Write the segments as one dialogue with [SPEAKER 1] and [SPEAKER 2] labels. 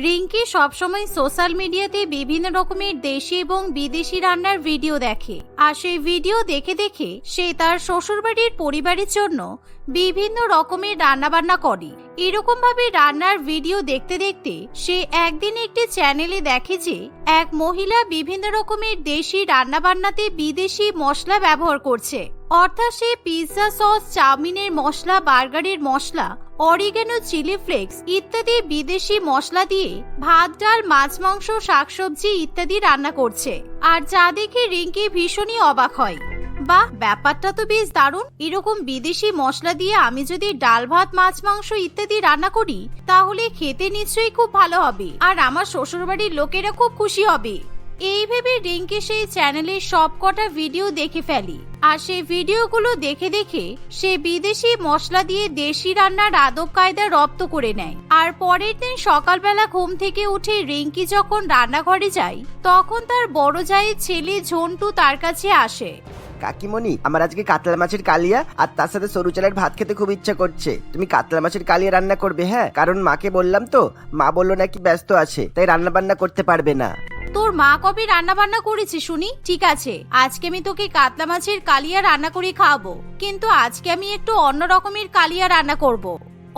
[SPEAKER 1] রিঙ্কি সবসময় সোশ্যাল মিডিয়াতে বিভিন্ন রকমের দেশি এবং বিদেশি রান্নার ভিডিও দেখে। আর সেই ভিডিও দেখে দেখে সে তার শ্বশুরবাড়ির পরিবারের জন্য বিভিন্ন রকমের রান্নাবান্না করে। এরকম ভাবে রান্নার ভিডিও দেখতে দেখতে সে একদিন একটি চ্যানেলে দেখে যে এক মহিলা বিভিন্ন রকমের দেশি রান্নাবান্নাতে বিদেশি মশলা ব্যবহার করছে। অর্থাৎ সে পিৎজা সস, চাউমিনের মশলা, বার্গারের মশলা অরিগেনো চিলি ফ্লেক্স ইত্যাদি বিদেশি মশলা দিয়ে ভাত, ডাল, মাছ, মাংস, শাকসবজি ইত্যাদি রান্না করছে। আর যা দেখে রিঙ্কি ভীষণই অবাক হয়। বাহ, ব্যাপারটা তো বেশ দারুণ। এরকম বিদেশি মশলা দিয়ে আমি যদি ডাল, ভাত, মাছ, মাংস ইত্যাদি রান্না করি, তাহলে খেতে নিশ্চয়ই খুব ভালো হবে। আর আমার শ্বশুরবাড়ির লোকেরা খুব খুশি হবে। এই ভেবে রিঙ্কি সেই চ্যানেলের সব কটা ভিডিও দেখে ফেলি। আর সেই ভিডিওগুলো দেখে দেখে সে বিদেশি মশলা দিয়ে দেশি রান্নার আদব কায়দা রপ্ত করে নেয়। আর পরের দিন সকালবেলা ঘুম থেকে উঠে রিঙ্কি যখন রান্নাঘরে যায় তখন তার বড় জায়ের ছেলে ঝন্টু তার কাছে আসে।
[SPEAKER 2] কাকিমণি আমার আজকে কাতলা মাছের কালিয়া আর তার সাথে সরু চালের ভাত খেতে খুব ইচ্ছা করছে। তুমি কাতলা মাছের কালিয়া রান্না করবে হ্যাঁ? কারণ মাকে বললাম তো মা বলল নাকি ব্যস্ত আছে তাই রান্না বান্না করতে পারবে না।
[SPEAKER 1] তোর মা কবে রান্না বান্না করেছে শুনি? ঠিক আছে আজকে আমি তোকে কাতলা মাছের কালিয়া রান্না করে খাওয়াবো কিন্তু আজকে আমি একটু অন্য রকমের কালিয়া রান্না করব।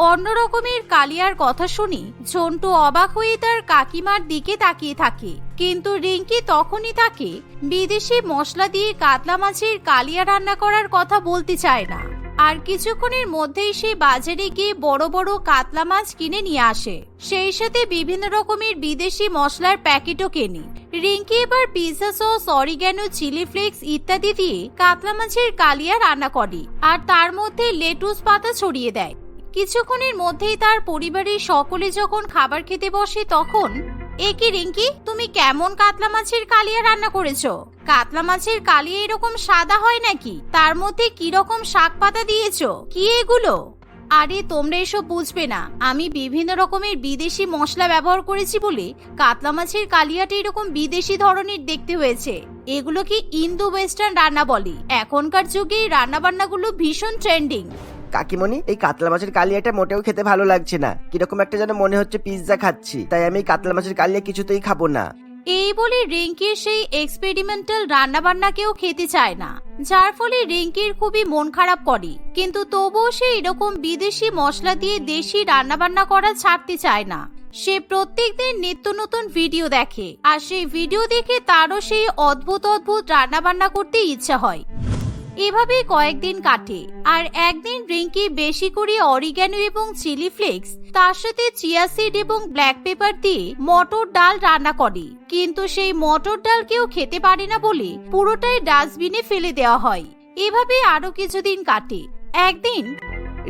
[SPEAKER 1] অন্য রকমের কালিয়ার কথা শুনি ঝন্টু অবাক হয়ে তার কাকিমার দিকে তাকিয়ে থাকে। কিন্তু রিঙ্কি তখনই তাকে বিদেশি মশলা দিয়ে কাতলা মাছের কালিয়া রান্না করার কথা বলতে চায় না। আর কিছুক্ষণের মধ্যেই সে বাজারে গিয়ে বড় বড় কাতলা মাছ কিনে নিয়ে আসে। সেই সাথে বিভিন্ন রকমের বিদেশি মশলার প্যাকেটও কেনে। রিঙ্কি এবার pizza sauce, oregano, chilli flakes ইত্যাদি দিয়ে কাতলা মাছের কালিয়া রান্না করে আর তার মধ্যে লেটুস পাতা ছড়িয়ে দেয়। কিছুক্ষণের মধ্যেই তার পরিবারের সকলে যখন খাবার খেতে বসে তখন, এ কি রিঙ্কি, তুমি কেমন কাতলা মাছের কালিয়া রান্না করেছ? কাতলা মাছের কালিয়া এরকম সাদা হয় নাকি? তার মধ্যে কি রকম শাক পাতা দিয়েছ? কি এগুলো? আরে, তোমরা এসব বুঝবে না। আমি বিভিন্ন রকমের বিদেশি মশলা ব্যবহার করেছি বলে কাতলা মাছের কালিয়াটা এরকম বিদেশি ধরনের দেখতে হয়েছে। এগুলো কি ইন্দো ওয়েস্টার্ন রান্না বলে? এখনকার যুগে রান্না বান্নাগুলো ভীষণ ট্রেন্ডিং।
[SPEAKER 2] কাকিমণি, এই কাতলা মাছের কালিয়াটা মোটেও খেতে ভালো লাগছে না। কীরকম একটা যেন মনে হচ্ছে পিৎজা খাচ্ছি। তাই আমি কাতলা মাছের কালিয়া কিছুতেই খাব না।
[SPEAKER 1] এই বলে রিঙ্কির সেই এক্সপেরিমেন্টাল রান্নাবান্না কেউ খেতে চায় না, যার ফলে রিঙ্কির খুবই মন খারাপ করে। কিন্তু তবুও সে এরকম বিদেশি মশলা দিয়ে দেশি রান্নাবান্না করা ছাড়তে চায় না। সে প্রত্যেক দিন নিত্য নতুন ভিডিও দেখে, আর সেই ভিডিও দেখে তারও সেই অদ্ভুত অদ্ভুত রান্নাবান্না করতে ইচ্ছা হয়। এভাবে কয়েকদিন কাটে, আর একদিন রিঙ্কি বেশি করে অরিগ্যানো এবং চিলি ফ্লেক্স, তার সাথে চিয়া সিড এবং ব্ল্যাক পেপার দিয়ে মটর ডাল রান্না করে। কিন্তু সেই মটর ডাল কেউ খেতে পারে না বলে পুরোটাই ডাস্টবিনে ফেলে দেওয়া হয়। এভাবে আরও কিছুদিন কাটে। একদিন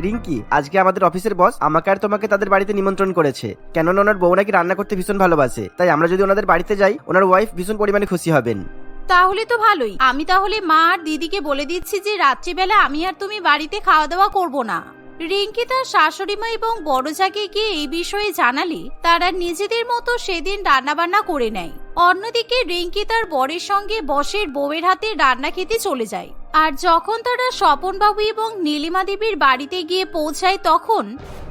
[SPEAKER 2] রিঙ্কি, আজকে আমাদের অফিসের বস আমাকে আর তোমাকে তাদের বাড়িতে নিমন্ত্রণ করেছে। কেননা ওনার বউ নাকি রান্না করতে ভীষণ ভালোবাসে, তাই আমরা যদি ওনাদের বাড়িতে যাই, ওনার ওয়াইফ ভীষণ পরিমাণে খুশি হবেন।
[SPEAKER 1] তাহলে তো ভালোই। আমি তাহলে মা আর দিদিকে বলে দিচ্ছি যে রাত্রিবেলা আমি আর তুমি বাড়িতে খাওয়া দাওয়া করব না। রিঙ্কি তার শাশুড়ি মা এবং বড় জাকে গিয়ে এই বিষয়ে জানালে, তারা নিজেদের মতো সেদিন রান্নাবান্না করে নেয়। অন্যদিকে রিঙ্কি তার বরের সঙ্গে বসের বউয়ের হাতে রান্না খেতে চলে যায়। আর যখন তারা স্বপনবাবু এবং নীলিমা দেবীর বাড়িতে গিয়ে পৌঁছায় তখন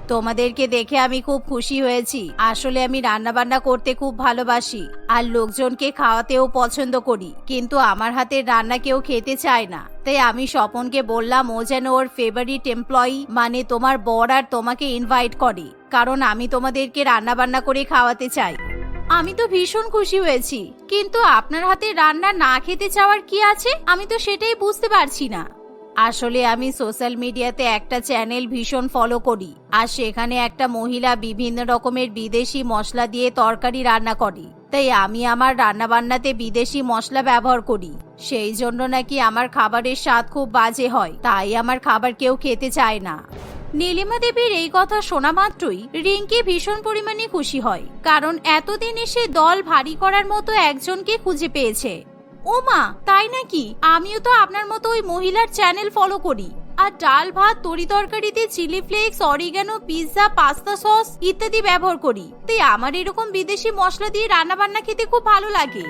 [SPEAKER 1] তোমাদেরকে দেখে আমি খুব খুশি হয়েছি। আসলে আমি রান্না বান্না করতে খুব ভালোবাসি আর লোকজনকে খাওয়াতেও পছন্দ করি। কিন্তু আমার হাতের রান্না কেউ খেতে চায় না। তাই আমি স্বপনকে বললাম, ও যেন ওর ফেভারিট এমপ্লয়ি মানে তোমার বর আর তোমাকে ইনভাইট করে। কারণ আমি তোমাদেরকে রান্না বান্না করে খাওয়াতে চাই। আমি তো ভীষণ খুশি হয়েছি। কিন্তু আপনার হাতে রান্না না খেতে চাওয়ার কি আছে? আমি তো সেটাই বুঝতে পারছি না। আসলে আমি সোশ্যাল মিডিয়াতে একটা চ্যানেল ভীষণ ফলো করি, আর সেখানে একটা মহিলা বিভিন্ন রকমের বিদেশি মশলা দিয়ে তরকারি রান্না করে। তাই আমি আমার রান্না বান্নাতে বিদেশি মশলা ব্যবহার করি। সেই জন্য নাকি আমার খাবারের স্বাদ খুব বাজে হয়, তাই আমার খাবার কেউ খেতে চায় না। নীলিমা দেবীর এই কথা শোনা মাত্রই রিঙ্কি ভীষণ পরিমাণে খুশি হয়, কারণ এতদিন এসে দল ভারী করার মতো একজনকে খুঁজে পেয়েছে। ও মা, তাই নাকি? আমিও তো আপনার মতো ওই মহিলার চ্যানেল ফলো করি। আর ডাল ভাত, তরি তরকারিতে chilli flakes oregano pizza pasta sauce ইত্যাদি ব্যবহার করি। তাই আমার এরকম বিদেশি মশলা দিয়ে রান্না বান্না খেতে খুব ভালো লাগে।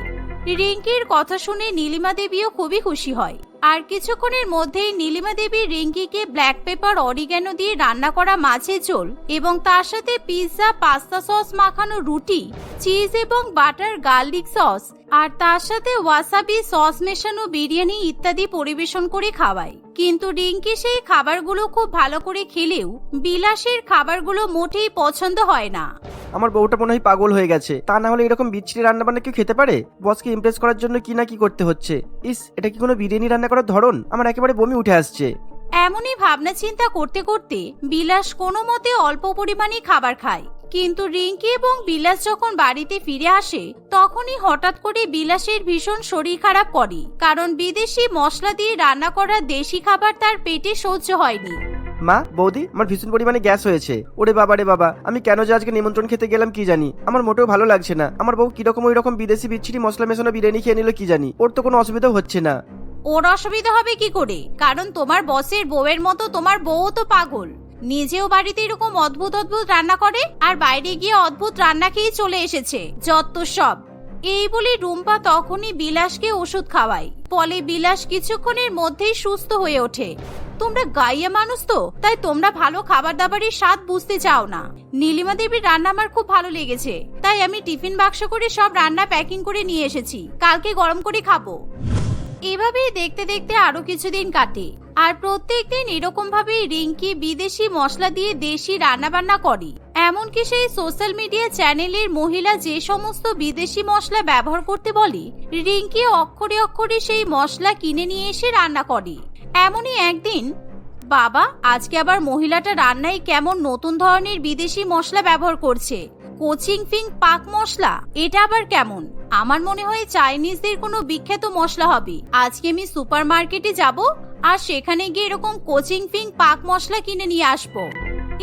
[SPEAKER 1] রিঙ্কির কথা শুনে নীলিমা দেবীও খুবই খুশি হয়। আর কিছুক্ষণের মধ্যেই নীলিমা দেবী রিঙ্কিকে ব্ল্যাক পেপার অরিগ্যানো দিয়ে রান্না করা মাছের ঝোল এবং তার সাথে পিৎজা পাস্তা সস মাখানো রুটি চিজ এবং বাটার গার্লিক সস আর তার সাথে ওয়াসাবি সস মেশানো বিরিয়ানি ইত্যাদি পরিবেশন করে খাওয়ায়। কিন্তু রিঙ্কি সেই খাবারগুলো খুব ভালো করে খেলেও বিলাসের খাবারগুলো মোটেই পছন্দ হয় না।
[SPEAKER 2] আমার বউটা মনে হয় পাগল হয়ে গেছে। তা না হলে এরকম বিচ্ছিরি রান্না বান্না কেউ খেতে পারে? বসকে ইমপ্রেস করার জন্য কি না কি করতে হচ্ছে? ইস, এটা কি কোনো বিরিয়ানি রান্না করার ধরন আমার একেবারে বমি উঠে আসছে।
[SPEAKER 1] এমনই ভাবনা চিন্তা করতে করতে বিলাস কোনো মতে অল্প পরিমাণে খাবার খায়। কিন্তু রিঙ্কি এবং বিলাস যখন বাড়িতে ফিরে আসে তখনই হঠাৎ করে বিলাসের ভীষণ শরীর খারাপ করে। কারণ বিদেশি মশলা দিয়ে রান্না করা দেশি খাবার তার পেটে সহ্য হয়নি।
[SPEAKER 2] মা বৌদি আমার ভীষণ পরিমাণে গ্যাস হয়েছে। ওরে বাবা রে বাবা আমি কেন যে আজকে নিমন্ত্রণ খেতে গেলাম কি জানি। আমার মোটেও ভালো লাগছে না। আমার বউ কীরকম ওই রকম বিদেশি বিচ্ছিরি মশলা মেশানো বিরিয়ানি খেয়ে নিল কি জানি। ওর তো কোনো অসুবিধা হচ্ছে না।
[SPEAKER 1] ওর অসুবিধা হবে কি করে? কারণ তোমার বসের বউয়ের মতো তোমার বউও তো পাগল। নিজেও বাড়িতে এরকম অদ্ভুত অদ্ভুত রান্না করে আর বাইরে গিয়ে অদ্ভুত রান্না খেয়ে চলে এসেছে, যত সব। এই বলে রুম্পা তখনই বিলাসকে ওষুধ খাওয়ায়। ফলে বিলাস কিছুক্ষণের মধ্যেই সুস্থ হয়ে ওঠে। তোমরা গাইয়া মানুষ তো, তাই তোমরা ভালো খাবার দাবারের স্বাদ বুঝতে চাও না। নীলিমা দেবীর রান্না আমার খুব ভালো লেগেছে, তাই আমি টিফিন বাক্স করে সব রান্না প্যাকিং করে নিয়ে এসেছি। কালকে গরম করে খাব। এভাবেই দেখতে দেখতে আরও কিছুদিন কাটে। আর প্রত্যেকদিন এরকম ভাবেই রিঙ্কি বিদেশি মশলা দিয়ে দেশি রান্নাবান্না করে। এমনকি সেই সোশ্যাল মিডিয়া চ্যানেলের মহিলা যে সমস্ত বিদেশি মশলা ব্যবহার করতে বলে, রিঙ্কি অক্ষরে অক্ষরে সেই মশলা কিনে নিয়ে এসে রান্না করে। এমনই একদিন, বাবা, আজকে আবার মহিলাটা রান্নায় কেমন নতুন ধরনের বিদেশি মশলা ব্যবহার করছে। কোচিং ফিং পাক মশলা? এটা আবার কেমন? আমার মনে হয় চাইনিজদের কোনো বিখ্যাত মশলা হবে। আজকে আমি সুপার মার্কেটে যাব, আর সেখানে গিয়ে এরকম কোচিং ফিং পাক মশলা কিনে নিয়ে আসব।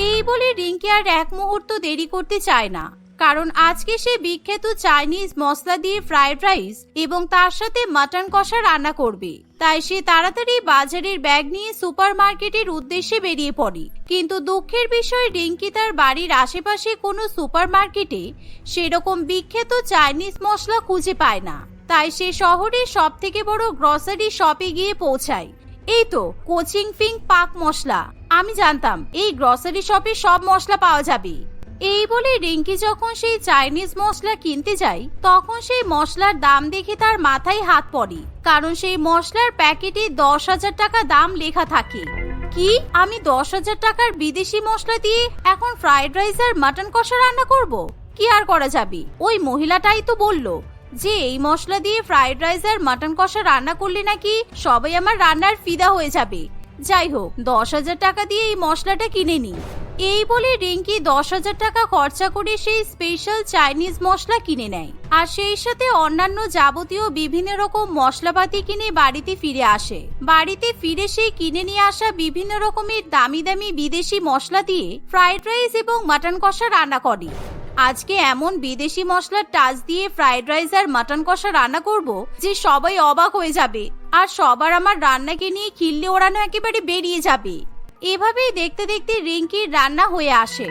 [SPEAKER 1] এই বলে রিঙ্কি আর এক মুহূর্ত দেরি করতে চায় না, কারণ আজকে সে বিখ্যাত চাইনিজ মশলা দিয়ে ফ্রাইড রাইস এবং তার সাথে মাটন কষা রান্না করবে। তাই সে তাড়াতাড়ি বাজারের ব্যাগ নিয়ে সুপার মার্কেটের উদ্দেশ্যে বেরিয়ে পড়ে। কিন্তু দুঃখের বিষয়, রিঙ্কি তার বাড়ির আশেপাশে কোনো সুপার মার্কেটে সেরকম বিখ্যাত চাইনিজ মশলা খুঁজে পায় না। তাই সে শহরের সব থেকে বড় গ্রসারি শপে গিয়ে পৌঁছায়। এই তো, কোচিং ফিং পাক মশলা। আমি জানতাম, এই গ্রসারি শপে সব মশলা পাওয়া যাবে। এই বলে রিঙ্কি যখন সেই চাইনিজ মশলা কিনতে যায়, তখন সেই মশলার দাম দেখে তার মাথায় হাত পড়ে। কারণ সেই মশলার প্যাকেটে দশ হাজার টাকা দাম লেখা থাকে। কি? আমি দশ হাজার টাকার বিদেশি মশলা দিয়ে এখন ফ্রাইড রাইস আর মাটন কষা রান্না করব? কি আর করা যাবে? ওই মহিলাটাই তো বলল যে, এই মশলা দিয়ে ফ্রাইড রাইস আর মাটন কষা রান্না করলে নাকি সবাই আমার রান্নার ফিদা হয়ে যাবে। যাই হোক, দশ হাজার টাকা দিয়ে এই মশলাটা কিনে নি এই বলে রিঙ্কি দশ হাজার টাকা খরচা করে সেই স্পেশাল চাইনিজ মশলা কিনে নেয়। আর সেই সাথে অন্যান্য যাবতীয় বিভিন্ন রকম মশলাপাতি কিনে বাড়িতে ফিরে আসে। বাড়িতে ফিরে সেই কিনে নিয়ে আসা বিভিন্ন রকমের দামি দামি বিদেশি মশলা দিয়ে ফ্রাইড রাইস এবং মাটন কষা রান্না করে। আজকে এমন বিদেশি মশলার টাচ দিয়ে ফ্রাইড রাইস আর মাটন কষা রান্না করব যে সবাই অবাক হয়ে যাবে। আর সবার আমার রান্নাকে নিয়ে খিল্লি ওড়ানো একেবারে বেরিয়ে যাবে। এভাবেই দেখতে দেখতে রিঙ্কির রান্না হয়ে আসে।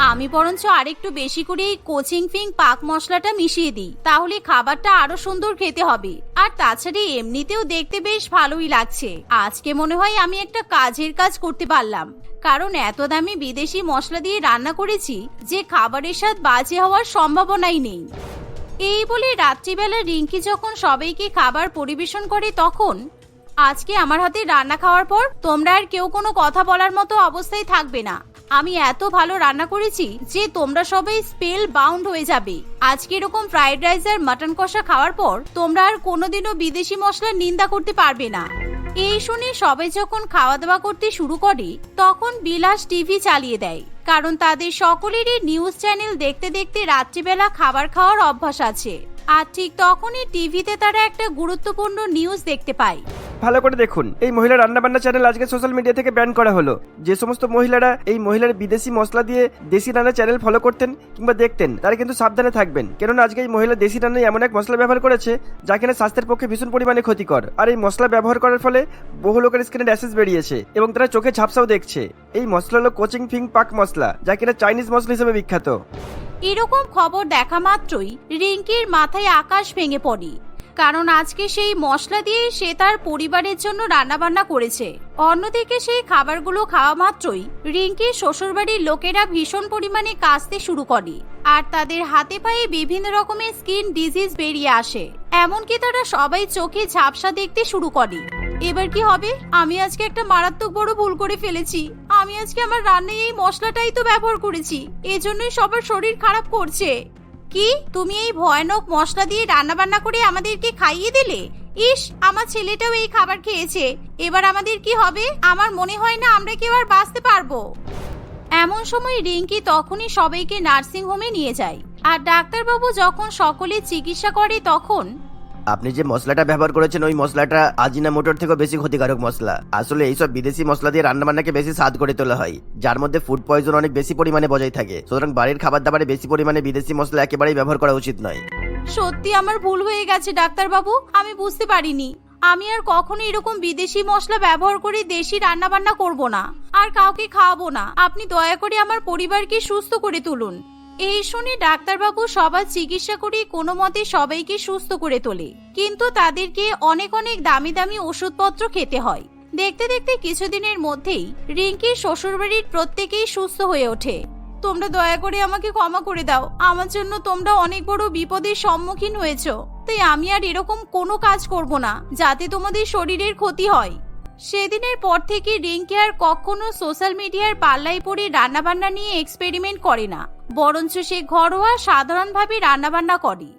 [SPEAKER 1] আমি বরঞ্চ আরেকটু বেশি করে এই কোচিং ফিং পাক মশলাটা মিশিয়ে দিই, তাহলে খাবারটা আরও সুন্দর খেতে হবে। আর তাছাড়া এমনিতেও দেখতে বেশ ভালোই লাগছে। আজকে মনে হয় আমি একটা কাজের কাজ করতে পারলাম। কারণ এত দামি বিদেশি মশলা দিয়ে রান্না করেছি যে খাবারের স্বাদ বাজে হওয়ার সম্ভাবনাই নেই। এই বলে রাত্রিবেলা রিঙ্কি যখন সবাইকে খাবার পরিবেশন করে তখন আজকে আমার হাতে রান্না খাওয়ার পর তোমরা আর কেউ কোনো কথা বলার মতো অবস্থায় থাকবে না। আমি এত ভালো রান্না করেছি যে তোমরা সবাই স্পেল বাউন্ড হয়ে যাবে। আজকে এরকম ফ্রাইড রাইস আর মাটন কষা খাওয়ার পর তোমরা আর কোনোদিনও বিদেশি মশলার নিন্দা করতে পারবে না। এই শুনে সবাই যখন খাওয়া দাওয়া করতে শুরু করে, তখন বিলাস টিভি চালিয়ে দেয়। কারণ তাদের সকলেরই নিউজ চ্যানেল দেখতে দেখতে রাত্রিবেলা খাবার খাওয়ার অভ্যাস আছে। আর ঠিক তখনই টিভিতে তারা একটা গুরুত্বপূর্ণ নিউজ দেখতে পায়।
[SPEAKER 2] ভালো করে দেখুন। এই মহিলা রান্নাবান্না চ্যানেল আজকে সোশ্যাল মিডিয়া থেকে ব্যান করা হলো। যে সমস্ত মহিলারা এই মহিলার বিদেশি মশলা দিয়ে দেশি রান্না চ্যানেল ফলো করতেন কিংবা দেখতেন, তারা কিন্তু সাবধানে থাকবেন। কেননা আজকে এই মহিলা দেশি রান্নায় এমন এক মশলা ব্যবহার করেছে, যা কিনা স্বাস্থ্যের পক্ষে ভীষণ পরিমাণে ক্ষতিকর। আর এই মশলা ব্যবহার করার ফলে বহু লোকের স্কিনে ড্যাশেস বেরিয়েছে এবং তারা চোখে ঝাপসাও দেখছে। এই মশলা হলো কোচিং ফিং পাক মশলা, যা কিনা চাইনিজ মশলা হিসেবে বিখ্যাত।
[SPEAKER 1] এরকম খবর দেখা মাত্রই রিঙ্কির মাথায় আকাশ ভেঙে পড়ে। কারণ আজকে সেই মশলা দিয়ে সে তার পরিবারের জন্য রান্নাবান্না করেছে। অন্যদিকে সেই খাবারগুলো খাওয়া মাত্রই রিঙ্কির শ্বশুরবাড়ির লোকেরা ভীষণ পরিমাণে কাশতে শুরু করে আর তাদের হাতে পায়ে বিভিন্ন রকমের স্কিন ডিজিজ বেরিয়ে আসে। এমনকি তারা সবাই চোখে ঝাপসা দেখতে শুরু করে। এবার কি হবে? আমি আজকে একটা মারাত্মক বড় ভুল করে ফেলেছি। আমি আজকে আমার রান্নায় এই মশলাটাই তো ব্যবহার করেছি। এজন্যই সবার শরীর খারাপ করছে। কি? তুমি এই ভয়ানক মশলা দিয়ে রান্না বান্না করে আমাদেরকে খাইয়ে দিলে? ইস, আমার ছেলেটাও এই খাবার খেয়েছে। এবার আমাদের কি হবে? আমার মনে হয় না আমরা কেউ আর বাঁচতে পারব। এমন সময় রিঙ্কি তখনই সবাইকে নার্সিং হোমে নিয়ে যায়। আর ডাক্তারবাবু যখন সকলে চিকিৎসা করে তখন
[SPEAKER 2] আপনি যে মশলাটা ব্যবহার করেছেন, ওই মশলাটা আজিনা মোটর থেকেও বেশি ক্ষতিকারক মশলা। আসলে এইসব বিদেশি মশলা দিয়ে রান্না বান্নাকে বেশি স্বাদ করে তোলা হয়, যার মধ্যে ফুড পয়জন অনেক বেশি পরিমাণে বজায় থাকে। সুতরাং বাড়ির খাবার দাবারে বেশি পরিমাণে বিদেশি মশলা একেবারেই ব্যবহার করা উচিত নয়।
[SPEAKER 1] সত্যি আমার ভুল হয়ে গেছে, ডাক্তারবাবু। আমি বুঝতে পারিনি। আমি আর কখনো এরকম বিদেশি মশলা ব্যবহার করে দেশি রান্না বান্না করব না। আর কাউকে খাওয়াবো না। আপনি দয়া করে আমার পরিবারকে সুস্থ করে তুলুন। এই শুনে ডাক্তারবাবু সবার চিকিৎসা করে কোনো মতে সবাইকে সুস্থ করে তোলে। কিন্তু তাদেরকে অনেক অনেক দামি দামি ওষুধপত্র খেতে হয়। দেখতে দেখতে কিছুদিনের মধ্যেই রিঙ্কির শ্বশুরবাড়ির প্রত্যেকেই সুস্থ হয়ে ওঠে। তোমরা দয়া করে আমাকে ক্ষমা করে দাও। আমার জন্য তোমরা অনেক বড় বিপদের সম্মুখীন হয়েছো। তাই আমি আর এরকম কোনো কাজ করব না, যাতে তোমাদের শরীরের ক্ষতি হয়। সেদিনের পর থেকে রিঙ্কি আর কখনো সোশ্যাল মিডিয়ার পাল্লায় পড়ে রান্নাবান্না নিয়ে এক্সপেরিমেন্ট করে না, বরঞ্চ সে ঘরোয়া সাধারণভাবে রান্নাবান্না করে।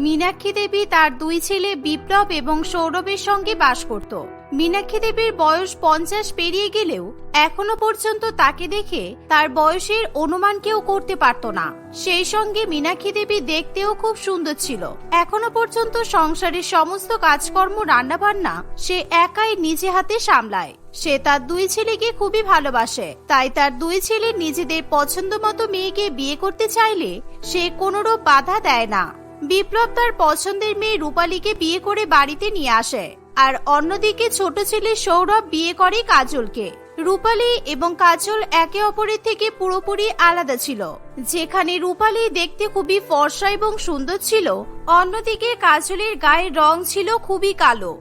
[SPEAKER 1] মীনাক্ষী দেবী তার দুই ছেলে বিপ্লব এবং সৌরভের সঙ্গে বাস করত। মীনাক্ষী দেবীর বয়স পঞ্চাশ পেরিয়ে গেলেও এখনও পর্যন্ত তাকে দেখে তার বয়সের অনুমান কেউ করতে পারত না। সেই সঙ্গে মীনাক্ষী দেবী দেখতেও খুব সুন্দর ছিল। এখনও পর্যন্ত সংসারের সমস্ত কাজকর্ম, রান্নাবান্না সে একাই নিজে হাতে সামলায়। সে তার দুই ছেলেকে খুবই ভালোবাসে। তাই তার দুই ছেলে নিজেদের পছন্দ মতো মেয়েকে বিয়ে করতে চাইলে সে কোনোরূপ বাধা দেয় না। বিপ্লব তার পছন্দের মেয়ে রূপালীকে বিয়ে করে বাড়িতে নিয়ে আসে। আর অন্যদিকে ছোট ছেলে সৌরভ বিয়ে করে কাজলকে। রূপালী এবং কাজল একে অপরের থেকে পুরোপুরি আলাদা ছিল। যেখানে রূপালী দেখতে খুবই ফর্সা এবং সুন্দর ছিল অন্যদিকে কাজলের গায়ের রং ছিল খুবই কালো।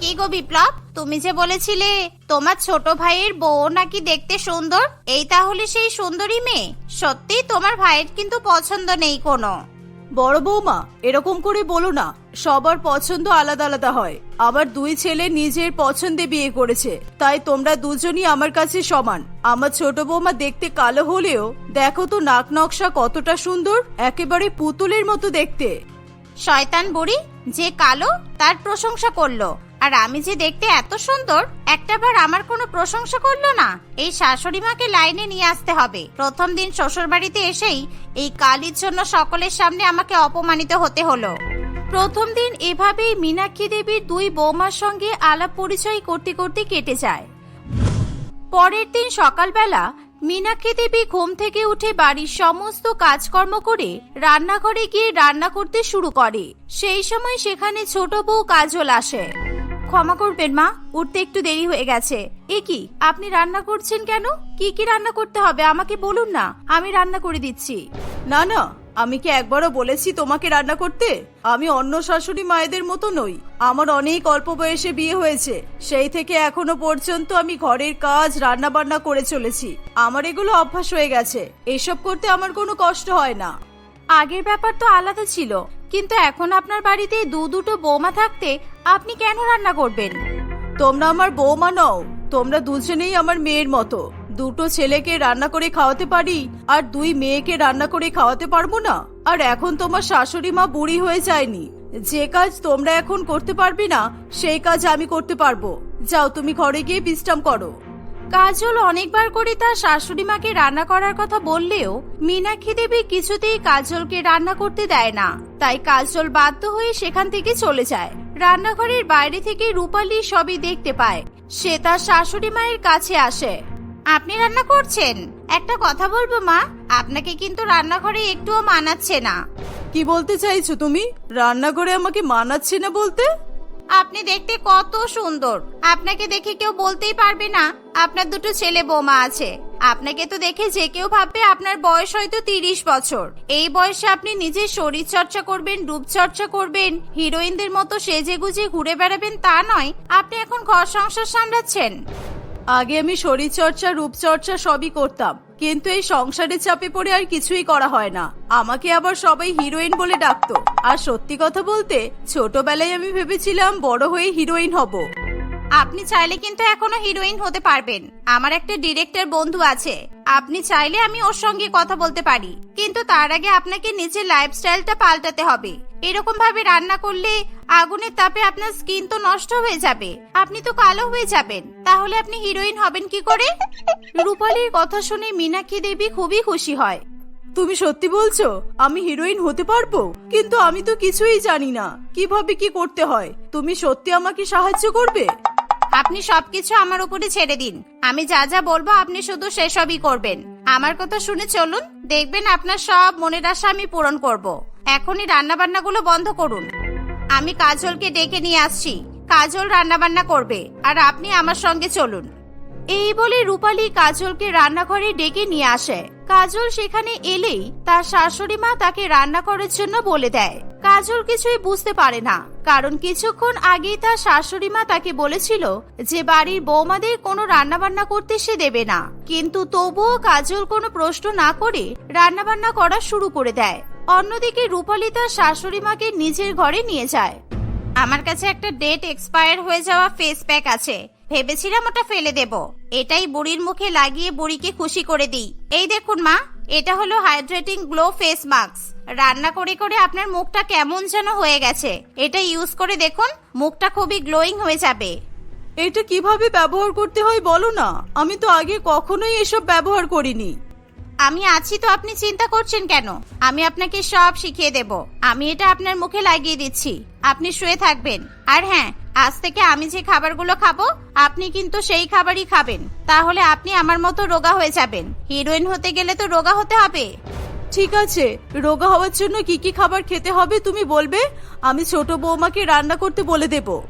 [SPEAKER 1] কি গো বিপ্লব? তুমি যে বলেছিলে তোমার ছোট ভাইয়ের বউ নাকি দেখতে সুন্দর এই তাহলে সেই সুন্দরী মেয়ে? সত্যি তোমার ভাইয়ের কিন্তু পছন্দ নেই কোনো।
[SPEAKER 3] বড় বৌমা এরকম করে বলো না। সবার পছন্দ আলাদা আলাদা হয়। আবার দুই ছেলে নিজের পছন্দে বিয়ে করেছে। তাই তোমরা দুজনই আমার কাছে সমান। আমার ছোট বৌমা দেখতে কালো হলেও দেখো তো নাক নকশা কতটা সুন্দর, একেবারে পুতুলের মতো দেখতে।
[SPEAKER 1] শয়তান বুড়ি, যে কালো, তার প্রশংসা করল। আর আমি যে দেখতে এত সুন্দর একটাবার আমার কোনো প্রশংসা করল না। এই শাশুড়ি মাকে লাইনে নিয়ে আসতে হবে। প্রথম দিন শ্বশুর বাড়িতে এসেই এই কালির জন্য সকলের সামনে আমাকে অপমানিত হতে হলো। প্রথম দিন এভাবেই মীনাক্ষী দেবীর দুই বৌমার সঙ্গে আলাপ পরিচয় করতে করতে কেটে যায়। পরের দিন সকালবেলা মীনাক্ষী দেবী ঘুম থেকে উঠে বাড়ির সমস্ত কাজকর্ম করে রান্নাঘরে গিয়ে রান্না করতে শুরু করে। সেই সময় সেখানে ছোট বউ কাজল আসে। ক্ষমা করবেন মা, উঠতে একটু দেরি হয়ে গেছে। এ কি, আপনি রান্না করছেন কেন? কি কি রান্না করতে হবে? আমাকে বলুন না, আমি রান্না করে দিচ্ছি।
[SPEAKER 3] না না আমি কি একবারও বলেছি তোমাকে রান্না করতে? আমি অন্য শাশুড়ি মায়েদের মতো নই। আমার অনেক অল্প বয়সে বিয়ে হয়েছে। সেই থেকে এখনও পর্যন্ত আমি ঘরের কাজ রান্না বান্না করে চলেছি। আমার এগুলো অভ্যাস হয়ে গেছে। এসব করতে আমার কোনো কষ্ট হয় না।
[SPEAKER 1] আগের ব্যাপার তো আলাদা ছিল। কিন্তু এখন আপনার বাড়িতে দু দুটো বৌমা থাকতে আপনি কেন রান্না করবেন?
[SPEAKER 3] তোমরা আমার বৌমা নও। তোমরা দুজনেই আমার মেয়ের মতো। দুটো ছেলেকে রান্না করে খাওয়াতে পারি? আর দুই মেয়েকে রান্না করে খাওয়াতে পারব না? আর এখন তোমার শাশুড়ি মা বুড়ি হয়ে যায়নি। যে কাজ তোমরা এখন করতে পারবে না, সেই কাজ আমি করতে পারব। যাও, তুমি ঘরে গিয়ে বিশ্রাম করো।
[SPEAKER 1] কাজল অনেকবার করে তার শাশুড়ি মাকে রান্না করার কথা বললেও মীনাক্ষী দেবী কিছুতেই কাজলকে রান্না করতে দেয় না। তাই কাজল বাধ্য হয়ে সেখান থেকে চলে যায়। রান্নাঘরের বাইরে থেকে রূপালী সবই দেখতে পায়। সে তার শাশুড়ি মায়ের কাছে আসে। আপনি রান্না করছেন? একটা কথা বলব মা। আপনাকে কিন্তু রান্নাঘরে একটুও মানাচ্ছে না।
[SPEAKER 3] কি বলতে চাইছো তুমি? রান্নাঘরে আমাকে মানাচ্ছে না বলতে?
[SPEAKER 1] আপনি দেখতে কত সুন্দর। আপনাকে দেখে কেউ বলতেই পারবে না আপনার দুটো ছেলে বৌমা আছে। আপনাকে তো দেখে যে কেউ ভাববে আপনার বয়স হয়তো তিরিশ বছর। এই বয়সে আপনি নিজের শরীর চর্চা করবেন রূপচর্চা করবেন হিরোইনদের মতো সেজে গুজে ঘুরে বেড়াবেন তা নয় আপনি এখন ঘর সংসার সামলাচ্ছেন।
[SPEAKER 3] আগে আমি শরীরচর্চা, রূপচর্চা সবই করতাম। কিন্তু এই সংসারের চাপে পড়ে আর কিছুই করা হয় না। আমাকে আবার সবাই হিরোইন বলে ডাকতো। আর সত্যি কথা বলতে, ছোটবেলায় আমি ভেবেছিলাম বড় হয়ে হিরোইন হব।
[SPEAKER 1] আপনি চাইলে কিন্তু এখনও হিরোইন হতে পারবেন। আমার একটা ডিরেক্টর বন্ধু আছে। আপনি চাইলে আমি ওর সঙ্গে কথা বলতে পারি। কিন্তু তার আগে আপনাকে নিজের লাইফস্টাইলটা পাল্টাতে হবে। এরকম ভাবে রান্না করলে আগুনের তাপে আপনার স্কিন তো নষ্ট হয়ে যাবে। আপনি তো কালো হয়ে যাবেন। তাহলে আপনি হিরোইন হবেন কি করে? রূপালীর কথা শুনে মীনাক্ষী দেবী খুবই খুশি হয়।
[SPEAKER 3] তুমি সত্যি বলছো, আমি হিরোইন হতে পারব? কিন্তু আমি তো কিছুই জানি না। কীভাবে কি করতে হয়? তুমি সত্যি আমাকে সাহায্য করবে?
[SPEAKER 1] আপনি সবকিছু আমার উপরে ছেড়ে দিন। আমি যা যা বলব আপনি শুধু সেসবই করবেন। আমার কথা শুনে চলুন, দেখবেন আপনার সব মনের আশা আমি পূরণ করব। এখনই রান্না বান্নাগুলো বন্ধ করুন। আমি কাজলকে ডেকে নিয়ে আসছি। কাজল রান্না বান্না করবে, আর আপনি আমার সঙ্গে চলুন। এই বলে রূপালী কাজলকে রান্নাঘরে ডেকে নিয়ে আসে। কাজল সেখানে এলেই তার শাশুড়ি মা তাকে রান্না করার জন্য বলে দেয়। কাজল কিছুই বুঝতে পারে না, কারণ কিছুক্ষণ আগেই তার শাশুড়ি মা তাকে বলেছিল যে বাড়ির বৌমাদের কোনো রান্নাবান্না করতে সে দেবে না। কিন্তু তবুও কাজল কোনো প্রশ্ন না করে রান্নাবান্না করা শুরু করে দেয়। অন্যদিকে রূপালী তার শাশুড়ি মাকে নিজের ঘরে নিয়ে যায়। আমার কাছে একটা ডেট এক্সপায়ার হয়ে যাওয়া ফেস প্যাক আছে। ভেবেছিলাম ওটা ফেলে দেব। এটাই বুড়ির মুখে লাগিয়ে বুড়িকে খুশি করে দিই। এই দেখুন মা, এটা হলো হাইড্রেটিং গ্লো ফেস মাস্ক রান্না করে করে আপনার মুখটা কেমন যেন হয়ে গেছে। এটা ইউজ করে দেখুন, মুখটা খুবই গ্লোয়িং হয়ে যাবে।
[SPEAKER 3] এটা কীভাবে ব্যবহার করতে হয় বলো না? আমি তো আগে কখনোই এসব ব্যবহার করিনি।
[SPEAKER 1] আমি আছি তো আপনি চিন্তা করছেন কেন? আমি আপনাকে সব শিখিয়ে দেব। আমি এটা আপনার মুখে লাগিয়ে দিচ্ছি। আপনি শুয়ে থাকবেন। আর হ্যাঁ আজ থেকে আমি যে খাবারগুলো খাব আপনি কিন্তু সেই খাবারই খাবেন। তাহলে আপনি আমার মতো রোগা হয়ে যাবেন। হিরোইন হতে গেলে তো রোগা হতে হবে।
[SPEAKER 3] ঠিক আছে। রোগা হওয়ার জন্য কি কি খাবার খেতে হবে তুমি বলবে? আমি ছোট বৌমাকে রান্না করতে বলে দেব।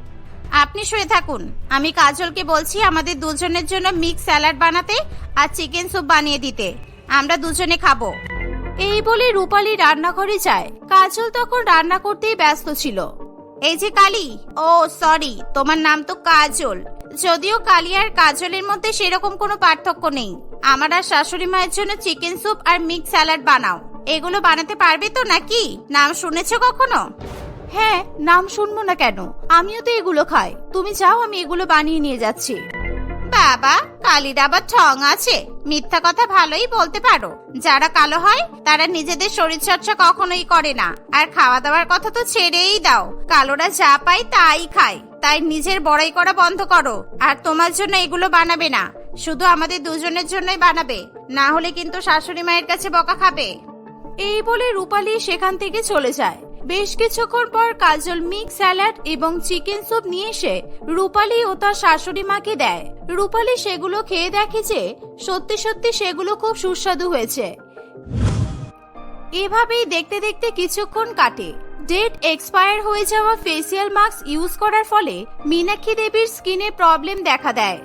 [SPEAKER 1] আপনি শুয়ে থাকুন। আমি কাজলকে বলছি আমাদের দুজনের জন্য মিক্স স্যালাড বানাতে আর চিকেন স্যুপ বানিয়ে দিতে। আমরা দুজনে খাব। এই বলে রূপালী রান্নাঘরে যায়। কাজল তখন রান্না করতেই ব্যস্ত ছিল। এই যে কালি, ও সরি, তোমার নাম তো কাজল। যদিও কালি আর কাজলের মধ্যে সেরকম কোনো পার্থক্য নেই। আমার আর শাশুড়ি মায়ের জন্য চিকেন স্যুপ আর মিক্স স্যালাড বানাও। এগুলো বানাতে পারবে তো নাকি? নাম শুনেছো কখনো? হ্যাঁ নাম শুনব না কেন? আমিও তো এগুলো খাই। তুমি যাও, আমি এগুলো বানিয়ে নিয়ে যাচ্ছি। বাবা কালির আবার ঠং আছে। মিথ্যা কথা ভালোই বলতে পারো। যারা কালো হয়, তারা নিজেদের শরীর চর্চা কখনোই করে না। আর খাওয়া দাওয়ার কথা তো ছেড়েই দাও। কালোরা যা পায় তাই খায়। তাই নিজের বড়াই করা বন্ধ করো। আর তোমার জন্য এগুলো বানাবে না। শুধু আমাদের দুজনের জন্যই বানাবে। না হলে কিন্তু শাশুড়ি মায়ের কাছে বকা খাবে। এই বলে রূপালী সেখান থেকে চলে যায়। বেশ কিছুক্ষণ পর কাজল মিক্স স্যালাড এবং চিকেন স্যুপ নিয়ে এসে রূপালী ও তার শাশুড়ি মাকে দেয়। রূপালী সেগুলো খেয়ে দেখে যে সত্যি সত্যি সেগুলো খুব সুস্বাদু হয়েছে। এভাবেই দেখতে দেখতে কিছুক্ষণ কাটে। ডেট এক্সপায়ার হয়ে যাওয়া ফেসিয়াল মাস্ক ইউজ করার ফলে মীনাক্ষী দেবীর স্কিনে প্রবলেম দেখা দেয়।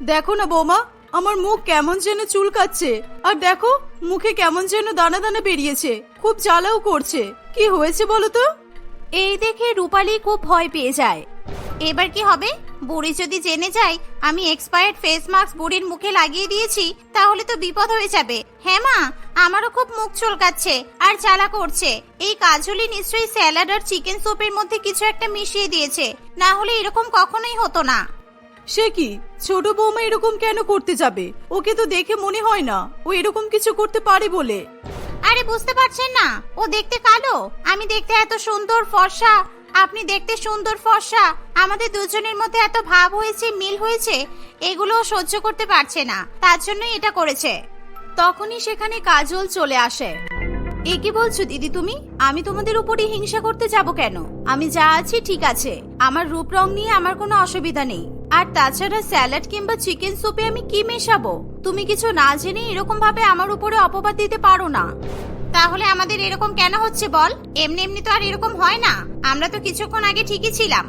[SPEAKER 3] দেখো না বৌমা আমার মুখ কেমন যেন চুলকাচ্ছে। আর দেখো, মুখে কেমন যেন দানা দানা বেরিয়েছে। খুব জ্বালাও করছে। কি হয়েছে বলো তো?
[SPEAKER 1] এই দেখে রূপালী খুব ভয় পেয়ে যায়। এবার কি হবে? বুড়ি যদি জেনে যায়, আমি এক্সপায়ার্ড ফেস মাস্ক বুড়ির মুখে লাগিয়ে দিয়েছি, তাহলে তো বিপদ হয়ে যাবে। হ্যাঁ মা, আমারও খুব মুখ চুলকাচ্ছে আর জ্বালা করছে। এই কাজলি নিশ্চয়ই স্যালাড আর চিকেন স্যুপের মধ্যে কিছু একটা মিশিয়ে দিয়েছে। না হলে এরকম কখনোই হতো না।
[SPEAKER 3] সে কি? ছোট বৌমা এরকম কেন করতে যাবে? ওকে তো দেখে মনে হয় না ও এরকম কিছু করতে পারে বলে।
[SPEAKER 1] আরে বুঝতে পারছেন না ও দেখতে কালো। আমি দেখতে এত সুন্দর ফর্সা আপনি দেখতে সুন্দর ফর্সা। আমাদের দুজনের মধ্যে এত ভাব হয়েছে মিল হয়েছে এগুলো সহ্য করতে পারছে না। তার জন্যই এটা করেছে। তখনই সেখানে কাজল চলে আসে। এ কি বলছো দিদি তুমি? আমি তোমাদের উপরে হিংসা করতে যাব কেন? আমি যা আছি ঠিক আছে। আমার রূপ রং নিয়ে আমার কোনো অসুবিধা নেই। আর তাছাড়া স্যালাড কিংবা চিকেন স্যুপে আমি কি মেশাবো? তুমি কিছু না জেনে এরকম ভাবে আমার উপরে অপবাদ দিতে পারো না। তাহলে আমাদের এরকম কেন হচ্ছে বল? এমনি এমনি তো আর এরকম হয় না। আমরা তো কিছুক্ষণ আগে ঠিকই ছিলাম।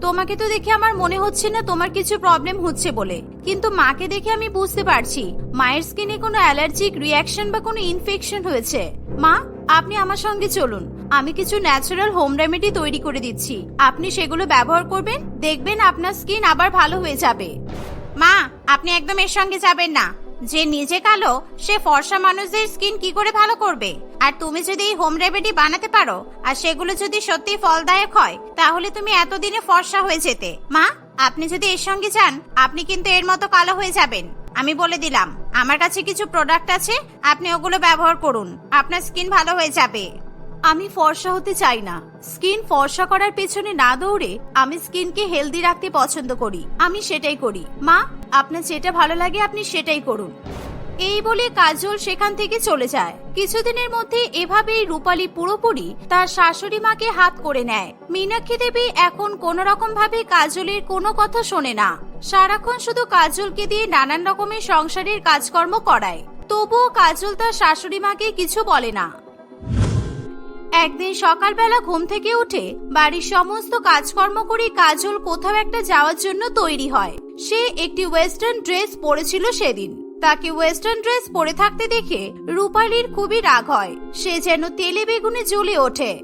[SPEAKER 1] তোমাকে তো দেখে আমার মনে হচ্ছে না তোমার কিছু প্রবলেম হচ্ছে বলে। কিন্তু মাকে দেখে আমি বুঝতে পারছি, মায়ের স্কিনে কোনো অ্যালার্জিক রিয়াকশন বা কোনো ইনফেকশন হয়েছে। মা, আপনি আমার সঙ্গে চলুন। আমি কিছু ন্যাচারাল হোম রেমেডি তৈরি করে দিচ্ছি। আপনি সেগুলো ব্যবহার করবেন, দেখবেন আপনার স্কিন আবার ভালো হয়ে যাবে। মা, আপনি একদম এর সঙ্গে যাবেন না। যে নিজে কালো, সে ফর্সা মানুষদের স্কিন কি করে ভালো করবে? আর তুমি যদি এই হোম রেমেডি বানাতে পারো, আর সেগুলো যদি সত্যি ফলদায়ক হয়, তাহলে তুমি এতদিনে ফর্সা হয়ে যেতে। মা, আপনি যদি এর সঙ্গে যান, আপনি কিন্তু এর মতো কালো হয়ে যাবেন। আমি বলে দিলাম, আমার কাছে কিছু প্রোডাক্ট আছে, আপনি ওগুলো ব্যবহার করুন। আপনার স্কিন ভালো হয়ে যাবে। আমি ফর্সা হতে চাই না। স্কিন ফর্সা করার পেছনে না দৌড়ে আমি স্কিনকে হেলদি রাখতে পছন্দ করি। আমি সেটাই করি। মা, আপনার যেটা ভালো লাগে আপনি সেটাই করুন। এই বলে কাজল সেখান থেকে চলে যায়। কিছুদিনের মধ্যে এভাবেই রূপালী পুরোপুরি তার শাশুড়ি মাকে হাত করে নেয়। মীনাক্ষী দেবী এখন কোন রকম ভাবে কাজলের কোনো কথা শোনে না। সারাক্ষণ শুধু কাজলকে দিয়ে নানান রকমের সংসারের কাজকর্ম করায়। তবুও কাজল তার শাশুড়ি মাকে কিছু বলে না। একদিন সকালবেলা ঘুম থেকে উঠে বাড়ির সমস্ত কাজকর্ম করে কাজল কোথাও একটা যাওয়ার জন্য তৈরি হয়। সে একটি ওয়েস্টার্ন ড্রেস পরেছিল সেদিন। তাকে ওয়েস্টার্ন ড্রেস পরে থাকতে দেখে রূপালীর খুবই রাগ হয়। সে যেন তেলে বেগুনে জ্বলে ওঠে।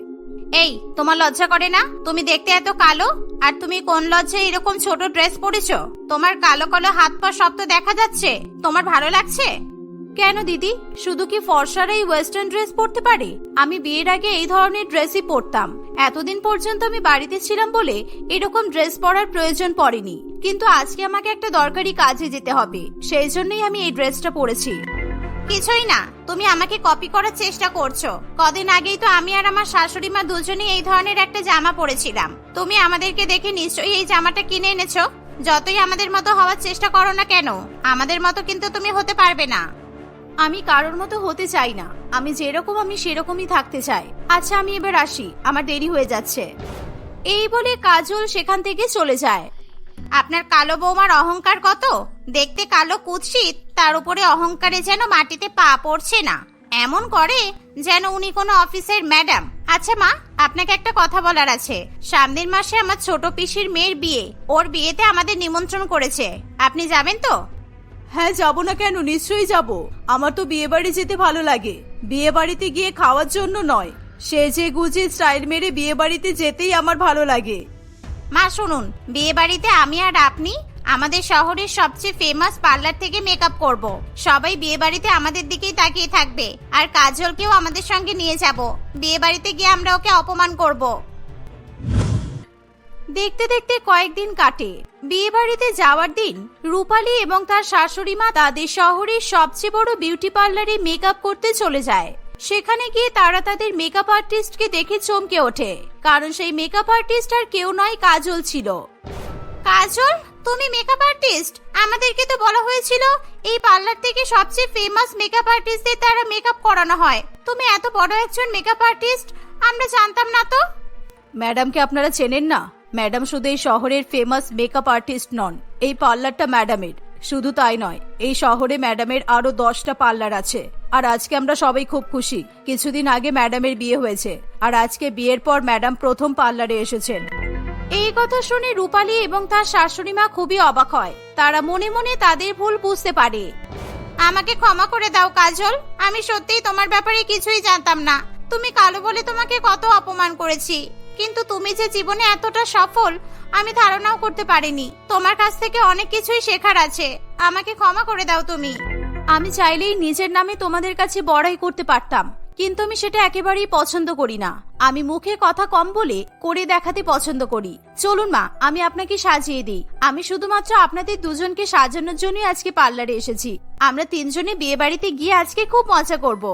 [SPEAKER 1] এই, তোমার লজ্জা করে না? তুমি দেখতে এত কালো? আর তুমি কোন লজ্জায় এরকম ছোট ড্রেস পরেছো? তোমার কালো কালো হাত পা সব তো দেখা যাচ্ছে। তোমার ভালো লাগছে? কেন দিদি? শুধু কি ফর্সারাই ওয়েস্টার্ন ড্রেস পরতে পারে? আমি বিয়ের আগে এই ধরনের ড্রেসই পরতাম। এতদিন পর্যন্ত আমি বাড়িতে ছিলাম বলে এরকম ড্রেস পরার প্রয়োজন পড়েনি। কিন্তু আজকে আমাকে একটা দরকারি কাজে যেতে হবে। সেই জন্যই আমি এই ড্রেসটা পরেছি। কিছুই না, তুমি আমাকে কপি করার চেষ্টা করছ। কদিন আগেই তো আমি আর আমার শাশুড়ি মা দুজনেই এই ধরনের একটা জামা পরেছিলাম। তুমি আমাদেরকে দেখে নিশ্চয়ই এই জামাটা কিনে এনেছো? যতই আমাদের মতো হওয়ার চেষ্টা করো না কেন, আমাদের মতো কিন্তু তুমি হতে পারবে না। আমি কারোর মতো হতে চাই না। আমি যেরকম, আমি সেরকমই থাকতে চাই। আচ্ছা আমি এবার আসি। আমার দেরি হয়ে যাচ্ছে। এই বলে কাজল সেখান থেকে চলে যায়। আপনার কালো বৌমার অহংকার কত? দেখতে কালো কুৎসিত, তার উপরে অহংকারে যেন মাটিতে পা পড়ছে না। এমন করে যেন উনি কোনো অফিসের ম্যাডাম। আচ্ছা মা, আপনাকে একটা কথা বলার আছে। সামনের মাসে আমার ছোট পিসির মেয়ের বিয়ে। ওর বিয়েতে আমাদের নিমন্ত্রণ করেছে। আপনি যাবেন তো?
[SPEAKER 3] হ্যাঁ যাব না কেন? নিশ্চয়ই যাব। আমার তো বিয়ে বাড়ি যেতে ভালো লাগে। বিয়ে বাড়িতে গিয়ে খাওয়ার জন্য নয়। সেজে গুজে স্টাইল মেরে বিয়ে বাড়িতে যেতেই আমার ভালো লাগে।
[SPEAKER 1] মা, শুনুন। বিয়ে বাড়িতে আমি আর আপনি আমাদের শহরের সবচেয়ে ফেমাস পার্লার থেকে মেকআপ করব। সবাই বিয়ে বাড়িতে আমাদের দিকেই তাকিয়ে থাকবে। আর কাজলকেও আমাদের সঙ্গে নিয়ে যাব। বিয়ে বাড়িতে গিয়ে আমরা ওকে অপমান করব। দেখতে দেখতে কয়েকদিন কাটে। বিয়ে বাড়িতে যাওয়ার দিন রূপালী এবং তার শাশুড়ি মা তাদের শহরের সবচেয়ে বড় বিউটি পার্লারে মেকআপ করতে চলে যায়। সেখানে গিয়ে তারা তাদের মেকআপ আর্টিস্টকে দেখে চমকে ওঠে, কারণ সেই মেকআপ আর্টিস্ট আর কেউ নয় কাজল ছিল। কাজল, তুমি মেকআপ আর্টিস্ট? আমাদেরকে তো বলা হয়েছিল, এই পার্লার থেকে সবচেয়ে ফেমাস মেকআপ আর্টিস্টদের দ্বারা মেকআপ করানো হয়। তুমি এত বড় একজন মেকআপ আর্টিস্ট, আমরা জানতাম না তো?
[SPEAKER 3] ম্যাডামকে আপনারা চেনেন না? ম্যাডাম শুধু এই শহরের ফেমাস মেকআপ আর্টিস্ট নন, এই পার্লারটা ম্যাডামের। শুধু তাই নয়, এই শহরে ম্যাডামের আরও দশটা পার্লার আছে। আর আজকে আমরা সবাই খুব খুশি, কিছুদিন আগে ম্যাডামের বিয়ে হয়েছে, আর আজকে বিয়ের পর ম্যাডাম প্রথম পার্লারে এসেছেন।
[SPEAKER 1] এই কথা শুনে রূপালী এবং তার শাশুড়ি মা খুবই অবাক হয়। তারা মনে মনে তাদের ভুল বুঝতে পারে। আমাকে ক্ষমা করে দাও, কাজল। আমি সত্যিই তোমার ব্যাপারে কিছুই জানতাম না। তুমি কালো বলে তোমাকে কত অপমান করেছি। কিন্তু তুমি যে জীবনে এতটা সফল, আমি ধারণাও করতে পারিনি। তোমার কাছ থেকে অনেক কিছুই শেখার আছে। আমাকে ক্ষমা করে দাও তুমি। আমি চাইলেই নিজের নামে তোমাদের কাছে বড়াই করতে পারতাম, কিন্তু আমি সেটা একেবারেই পছন্দ করি না। আমি মুখে কথা কম বলে করে দেখাতে পছন্দ করি। চলুন মা, আমি আপনাকে সাজিয়ে দিই। আমি শুধুমাত্র আপনাদের দুজনকে সাজানোর জন্যই আজকে পার্লারে এসেছি। আমরা তিনজনে বিয়ে বাড়িতে গিয়ে আজকে খুব মজা করব।